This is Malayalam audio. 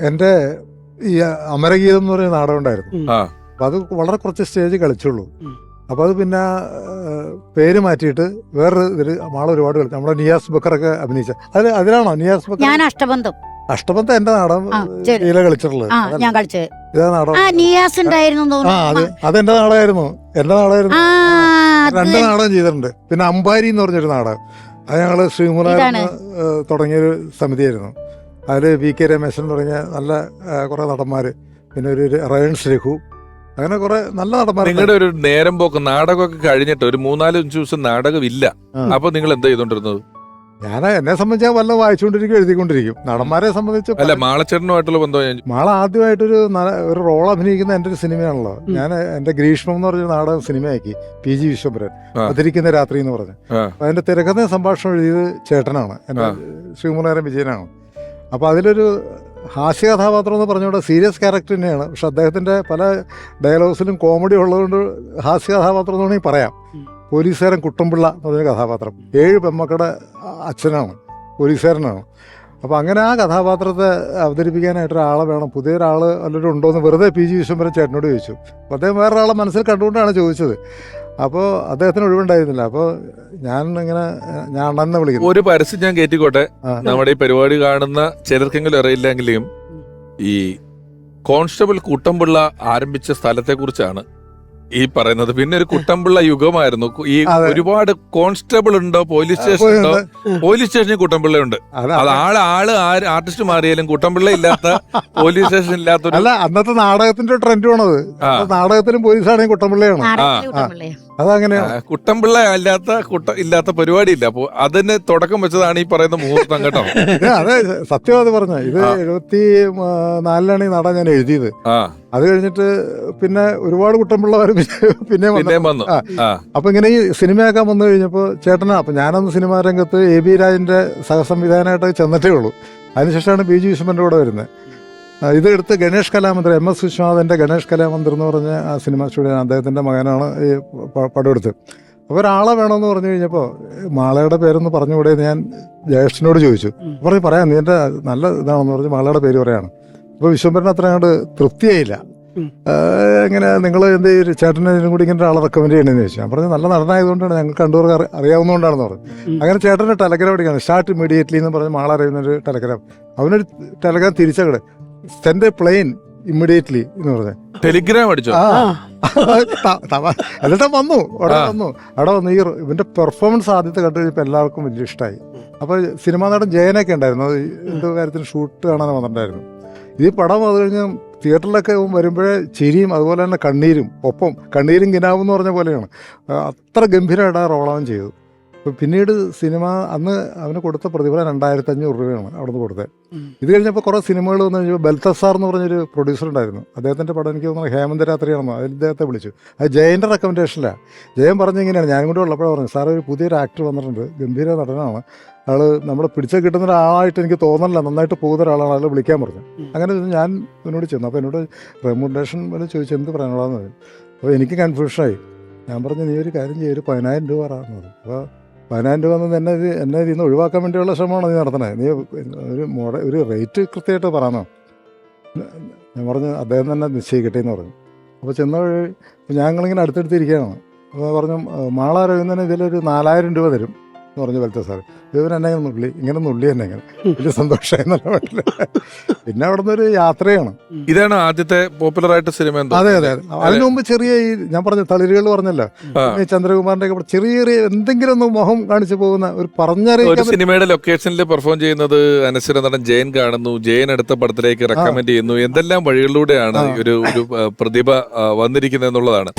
എന്റെ ഈ അമരഗീതം എന്ന് പറയുന്ന നാടകം ഉണ്ടായിരുന്നു. അപ്പൊ അത് വളരെ കുറച്ച് സ്റ്റേജ് കളിച്ചുള്ളൂ. അപ്പോൾ അപ്പൊ അത് പിന്നെ പേര് മാറ്റിയിട്ട് വേറൊരു ഇതിൽ മാള ഒരുപാട് കളിച്ചു. നമ്മുടെ നിയാസ് ബക്കറൊക്കെ അഭിനയിച്ച. അതിൽ അതിലാണോ നിയാസ് ബക്കർ? ഞാൻ അഷ്ടബന്ധം. അഷ്ടബന്ധം എന്റെ നാടകം ഇതിലെ കളിച്ചിട്ടുള്ളത്. ഞാൻ കളിച്ചത്. ഇതാ ആ നാടകം നിയാസ് ഉണ്ടായിരുന്നു ആ അത് അതെന്റെ നാടകമായിരുന്നു. എന്റെ നാടകമായിരുന്നു. ആ രണ്ട് നാടകം ചെയ്തിട്ടുണ്ട്. പിന്നെ അമ്പാരി എന്ന് പറഞ്ഞൊരു നാടകം. അത് ഞങ്ങൾ ശ്രീമുറ. തുടങ്ങിയൊരു സമിതിയായിരുന്നു. അതിൽ വി കെ രമേശൻ തുടങ്ങിയ നല്ല കുറേ നടന്മാർ പിന്നെ ഒരു റയൻസ് രഘു. അങ്ങനെ കുറെ നല്ല നടന്മാർ നിങ്ങളുടെ ഒരു നേരം പോക്ക് നാടകമൊക്കെ കഴിഞ്ഞിട്ട് ഒരു മൂന്നാൽ അഞ്ച് ദിവസം നാടകം ഇല്ല അപ്പൊ നിങ്ങൾ എന്താ ചെയ്തോണ്ടിരുന്നത്? ഞാൻ എന്നെ സംബന്ധിച്ച് വല്ല വായിച്ചുകൊണ്ടിരിക്കും എഴുതിക്കൊണ്ടിരിക്കും. നടന്മാരെ സംബന്ധിച്ച് അല്ല മാളച്ചേട്ടനുമായിട്ടുള്ള ബന്ധം മാള ആദ്യമായിട്ടൊരു ഒരു റോൾ അഭിനയിക്കുന്ന എന്റെ ഒരു സിനിമയാണല്ലോ. ഞാൻ എന്റെ ഗ്രീഷ്മം എന്ന് പറഞ്ഞ നാടകം സിനിമയാക്കി പി ജി വിശ്വംഭരൻ. അതിരിക്കുന്ന രാത്രി എന്ന് പറഞ്ഞു. അതിന്റെ തിരക്കഥ സംഭാഷണം എഴുതിയത് ചേട്ടനാണ്. എന്റെ ആ. ശ്രീമുനാരൻ വിജയനാണ്. അപ്പൊ അതിലൊരു ഹാസ്യ കഥാപാത്രം എന്ന് പറഞ്ഞുകൊണ്ട് സീരിയസ് ക്യാരക്ടർ തന്നെയാണ്. പക്ഷെ അദ്ദേഹത്തിന്റെ പല ഡയലോഗ്സിലും കോമഡി ഉള്ളതുകൊണ്ട് ഹാസ്യ കഥാപാത്രം എന്ന് വേണമെങ്കിൽ പറയാം. പോലീസുകാരൻ കുട്ടമ്പിള്ള എന്ന് പറഞ്ഞ കഥാപാത്രം. ഏഴ് പെമ്മക്കളുടെ അച്ഛനാണ് പോലീസുകാരനാണ്. അപ്പോൾ അങ്ങനെ ആ കഥാപാത്രത്തെ അവതരിപ്പിക്കാനായിട്ട് ഒരാളെ വേണം. പുതിയ ഒരാൾ വല്ലവരും ഉണ്ടോ എന്ന് വെറുതെ പി ജി വിശ്വംബരൻ ചേട്ടനോട് ചോദിച്ചു. അപ്പോൾ അദ്ദേഹം വേറൊരാളെ മനസ്സിൽ കണ്ടുകൊണ്ടാണ് ചോദിച്ചത്. അപ്പോൾ അദ്ദേഹത്തിന് ഒഴിവുണ്ടായിരുന്നില്ല. അപ്പോൾ ഞാൻ ഇങ്ങനെ ഞാൻ അണ്ണനെ വിളിക്കുന്നു. ഒരു പരസ്യം ഞാൻ കയറ്റിക്കോട്ടെ നമ്മുടെ ഈ പരിപാടി കാണുന്ന ചിലർക്കെങ്കിലും അറിയില്ലെങ്കിലും ഈ കോൺസ്റ്റബിൾ കൂട്ടംപിള്ള ആരംഭിച്ച സ്ഥലത്തെ കുറിച്ചാണ് ഈ പറയുന്നത്. പിന്നെ ഒരു കുട്ടമ്പിള്ള യുഗമായിരുന്നു. ഈ ഒരുപാട് കോൺസ്റ്റബിൾ ഉണ്ടോ പോലീസ് സ്റ്റേഷൻ ഉണ്ടോ? പോലീസ് സ്റ്റേഷനിൽ കുട്ടമ്പിള്ള ഉണ്ട് അത് ആൾ ആൾ ആര് ആർട്ടിസ്റ്റ് മാറിയാലും കുട്ടമ്പിള്ള ഇല്ലാത്ത പോലീസ് സ്റ്റേഷൻ ഇല്ലാത്ത അല്ല അന്നത്തെ നാടകത്തിന്റെ ട്രെൻഡ് ആണത്. ആ. അപ്പൊ നാടകത്തിലും പോലീസാണെങ്കിൽ കുട്ടമ്പിള്ളയാണ്. അതങ്ങനെ കുട്ടമ്പിള്ള അല്ലാത്ത കുട്ട ഇല്ലാത്ത പരിപാടി ഇല്ല അപ്പൊ അതിന് തുടക്കം വെച്ചതാണ് ഈ പറയുന്ന മുഹൂർത്തം കേട്ടോ ഇത് അതെ സത്യം അത് പറഞ്ഞ. ഇത്. എഴുപത്തി നാലിലാണ് ഈ നാടകം ഞാൻ എഴുതിയത്. ആ. അത് കഴിഞ്ഞിട്ട് പിന്നെ ഒരുപാട് കുട്ടമ്പിള്ളവർ പിന്നെ പിന്നെ പിന്നെയും വന്നു. അപ്പൊ ഇങ്ങനെ ഈ സിനിമയാക്കാൻ വന്നു കഴിഞ്ഞപ്പോൾ ചേട്ടനാ അപ്പൊ ഞാനന്ന് സിനിമാ രംഗത്ത് എ ബി രാജിന്റെ സഹസംവിധാനമായിട്ട് ചെന്നിട്ടേ ഉള്ളൂ. അതിനുശേഷമാണ് ബി ജി വിശ്വന്റെ കൂടെ വരുന്നത്. ഇതെടുത്ത് ഗണേഷ് കലാമന്ദിർ എം എസ് വിശ്വനാഥന്റെ ഗണേഷ് കലാമന്ദിർ എന്ന് പറഞ്ഞ ആ സിനിമ സ്റ്റുഡിയോ അദ്ദേഹത്തിന്റെ മകനാണ് ഈ പടമെടുത്ത് അപ്പോൾ ഒരാളെ വേണമെന്ന് പറഞ്ഞു കഴിഞ്ഞപ്പോൾ മാളയുടെ പേരൊന്ന് പറഞ്ഞുകൂടെ ഞാൻ ജ്യേഷ്ഠനോട് ചോദിച്ചു. പറഞ്ഞു പറയാം നീ എന്റെ നല്ല ഇതാണെന്ന് പറഞ്ഞു മാളയുടെ പേര് പറയാണ്. അപ്പോൾ വിശ്വംഭരൻ അത്ര അങ്ങോട്ട് തൃപ്തിയായില്ല. എങ്ങനെ നിങ്ങൾ എന്ത് ചെയ്യും? ചേട്ടനെ ഇതിനും കൂടി ഇങ്ങനെ ഒരാളെ റെക്കമെൻഡ് ചെയ്യണമെന്ന് ചോദിച്ചു. ഞാൻ പറഞ്ഞു നല്ല നടനായതുകൊണ്ടാണ് ഞങ്ങൾക്ക് രണ്ടുപേർക്ക് അറി- അറിയാവുന്നതുകൊണ്ടാണെന്ന് പറഞ്ഞു. അങ്ങനെ ചേട്ടന്റെ ടെലഗ്രാം അടിക്കാണ് സ്റ്റാർട്ട് ഇമ്മീഡിയറ്റ്ലി എന്ന് പറഞ്ഞ് മാള അറിയുന്ന ഒരു ടെലഗ്രാം. അവനൊരു ടെലഗ്രാം തിരിച്ചകട് സെൻഡ് എ പ്ലെയിൻ ഇമ്മീഡിയറ്റ്ലി എന്ന് പറഞ്ഞു. ടെലിഗ്രാം അടിച്ചു? എന്നിട്ട് വന്നു. അവിടെ വന്നു. അവിടെ വന്നു ഈ ഇവന്റെ പെർഫോമൻസ് ആദ്യത്തെ കണ്ടു കഴിഞ്ഞപ്പോൾ എല്ലാവർക്കും വലിയ ഇഷ്ടമായി അപ്പൊ സിനിമാ നടൻ ജയനൊക്കെ ഉണ്ടായിരുന്നു. അത് എന്തോ കാര്യത്തിന് ഷൂട്ട് കാണാൻ വന്നിട്ടുണ്ടായിരുന്നു ഈ പടം അത് കഴിഞ്ഞ് തിയേറ്ററിലൊക്കെ വരുമ്പോഴേ ചിരിയും അതുപോലെ തന്നെ കണ്ണീരും ഒപ്പം കണ്ണീരും കിനാവും എന്ന് പറഞ്ഞ പോലെയാണ്. അത്ര ഗംഭീരമായിട്ട് ആ ചെയ്തത് ചെയ്തു. അപ്പൊ പിന്നീട് സിനിമ അന്ന് അവന് കൊടുത്ത പ്രതിഫലം രണ്ടായിരത്തി അഞ്ഞൂറ് രൂപയാണ് അവിടുന്ന് കൊടുത്തത്. ഇത് കഴിഞ്ഞപ്പോൾ കുറേ സിനിമകൾ വന്നു കഴിഞ്ഞപ്പോൾ ബൽത്തസാർ എന്ന് പറഞ്ഞൊരു പ്രൊഡ്യൂസർ ഉണ്ടായിരുന്നു. അദ്ദേഹത്തിന്റെ പടം എനിക്ക് തോന്നുന്നു ഹേമന്ത് രാത്രിയാണെന്നോ അതിൽ ഇദ്ദേഹത്തെ വിളിച്ചു. അത് ജയന്റെ റെക്കമെൻഡേഷനിലാണ് ജയൻ പറഞ്ഞു ഇങ്ങനെയാണ്. ഞാനും കൂടെ ഉള്ളപ്പോഴാണ് പറഞ്ഞു സാർ ഒരു പുതിയൊരു ആക്ടർ വന്നിട്ടുണ്ട് ഗംഭീര നടനാണ്. അയാൾ നമ്മളെ പിടിച്ച കിട്ടുന്ന ഒരാളായിട്ട് എനിക്ക് തോന്നണില്ല നന്നായിട്ട് പോകുന്ന ഒരാളാണ് അയാൾ വിളിക്കാൻ പറഞ്ഞു. അങ്ങനെ ഞാൻ എന്നോട് ചെന്നു. അപ്പോൾ എന്നോട് റെമുണ്ടേഷൻ വരെ ചോദിച്ചു എന്ത് പറയാനുള്ളതെന്ന്? പറഞ്ഞു അപ്പോൾ എനിക്ക് കൺഫ്യൂഷനായി ഞാൻ പറഞ്ഞു നീ ഒരു കാര്യം ചെയ്യും ഒരു പതിനായിരം രൂപ പറഞ്ഞു. അപ്പോൾ പതിനായിരം രൂപ എന്ന് എന്നെ എന്നെ ഇതിൽ നിന്ന് ഒഴിവാക്കാൻ വേണ്ടിയുള്ള ശ്രമമാണ് നീ നടത്തണേ നീ ഒരു മോഡ ഒരു റേറ്റ് കൃത്യമായിട്ട് പറയാമോ ഞാൻ പറഞ്ഞു അദ്ദേഹം തന്നെ നിശ്ചയിക്കട്ടെ എന്ന് പറഞ്ഞു. അപ്പോൾ ചെന്ന വഴി ഞങ്ങളിങ്ങനെ അടുത്തടുത്തിരിക്കുകയാണ് അപ്പോൾ പറഞ്ഞു മാള രവീന്ദ്രൻ ഇതിലൊരു നാലായിരം രൂപ തരും. എന്ന് പറഞ്ഞു വലത്തെ സാറ്. ഇവൻ എന്നെ ഇങ്ങനെ നുള്ളി ഇങ്ങനെ നുള്ളി തന്നെ ഇങ്ങനെ. വലിയ സന്തോഷമായി പിന്നെ അവിടെ നിന്ന് ഒരു യാത്രയാണ്. ഇതാണ് ആദ്യത്തെ പോപ്പുലർ ആയിട്ട് സിനിമ അതെ അതെ അതെ. അതിനു മുമ്പ് ചെറിയ ഈ ഞാൻ പറഞ്ഞ തളിരുകൾ പറഞ്ഞല്ലോ. ഈ ചന്ദ്രകുമാറിന്റെ ഒക്കെ ചെറിയ ചെറിയ എന്തെങ്കിലും ഒന്ന് മുഖം കാണിച്ചു പോകുന്ന ഒരു ഒരു സിനിമയുടെ ലൊക്കേഷനിൽ പെർഫോം ചെയ്യുന്നത് അനശ്വര നടൻ ജയൻ കാണുന്നു. ജയൻ അടുത്ത പടത്തിലേക്ക് റെക്കമെൻഡ് ചെയ്യുന്നു. എന്തെല്ലാം വഴികളിലൂടെയാണ് ഒരു ഒരു പ്രതിഭ വന്നിരിക്കുന്നത് എന്നുള്ളതാണ്